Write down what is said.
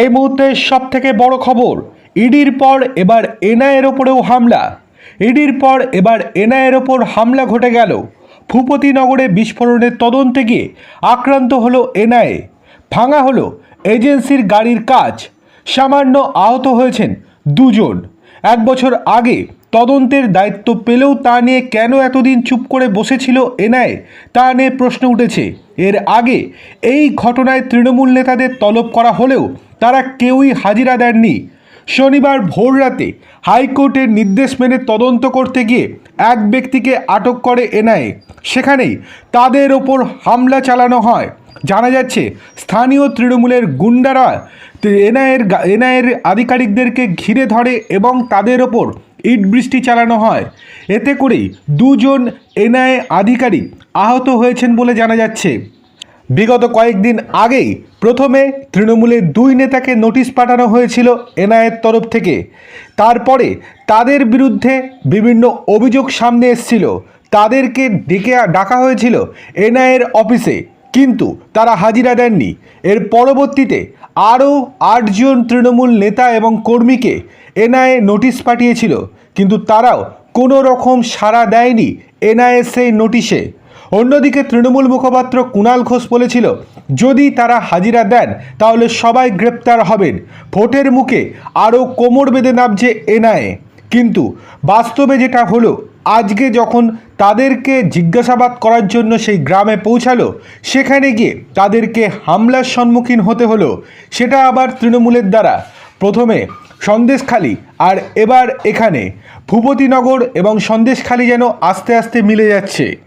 এই মুহূর্তে সব থেকে বড় খবর, ইডির পর এবার এনআইয়ের ওপরেও হামলা। ইডির পর এবার এনআইয়ের ওপর হামলা ঘটে গেল। ভূপতিনগরে বিস্ফোরণের তদন্তে গিয়ে আক্রান্ত হলো এনআইএ ভাঙা হলো এজেন্সির গাড়ির কাজ। সামান্য আহত হয়েছেন দুজন। এক বছর আগে তদন্তের দায়িত্ব পেলেও তা নিয়ে কেন এতদিন চুপ করে বসেছিল এনআইএ তা নিয়ে প্রশ্ন উঠেছে। এর আগে এই ঘটনায় তৃণমূল নেতাদের তলব করা হলেও তারা কেউই হাজিরা দেননি। শনিবার ভোররাতে হাইকোর্টের নির্দেশ মেনে তদন্ত করতে গিয়ে এক ব্যক্তিকে আটক করে এনআইএ সেখানেই তাদের ওপর হামলা চালানো হয়। জানা যাচ্ছে, স্থানীয় তৃণমূলের গুন্ডারা এনআইয়ের এনআইয়ের আধিকারিকদেরকে ঘিরে ধরে এবং তাদের ওপর ইট বৃষ্টি চালানো হয়। এতে করেই দুজন এনআইএ আধিকারিক আহত হয়েছেন বলে জানা যাচ্ছে। বিগত কয়েকদিন আগেই প্রথমে তৃণমূলের দুই নেতাকে নোটিশ পাঠানো হয়েছিল এনআইয়ের তরফ থেকে। তারপরে তাদের বিরুদ্ধে বিভিন্ন অভিযোগ সামনে এসেছিল। তাদেরকে ডেকে ডাকা হয়েছিল এনআইয়ের অফিসে। কিন্তু তারা হাজিরা দেননি। এর পরবর্তীতে আরও আটজন তৃণমূল নেতা এবং কর্মীকে এনআইএ নোটিশ পাঠিয়েছিল, কিন্তু তারাও কোনো রকম সাড়া দেয়নি এনআইএ সেই নোটিশে। অন্যদিকে তৃণমূল মুখপাত্র কুণাল ঘোষ বলেছিল, যদি তারা হাজিরা দেন, তাহলে সবাই গ্রেপ্তার হবেন। ভোটের মুখে আরও কোমর বেঁধে নামছে এনআইএ। কিন্তু বাস্তবে যেটা হলো আজকে যখন তাদেরকে জিজ্ঞাসাবাদ করার জন্য সেই গ্রামে পৌঁছালো, সেখানে গিয়ে তাদেরকে হামলার সম্মুখীন হতে হলো, সেটা আবার তৃণমূলের দ্বারা। প্রথমে সন্দেশখালি আর এবার এখানে। ভূপতিনগর এবং সন্দেশখালি যেন আস্তে আস্তে মিলে যাচ্ছে।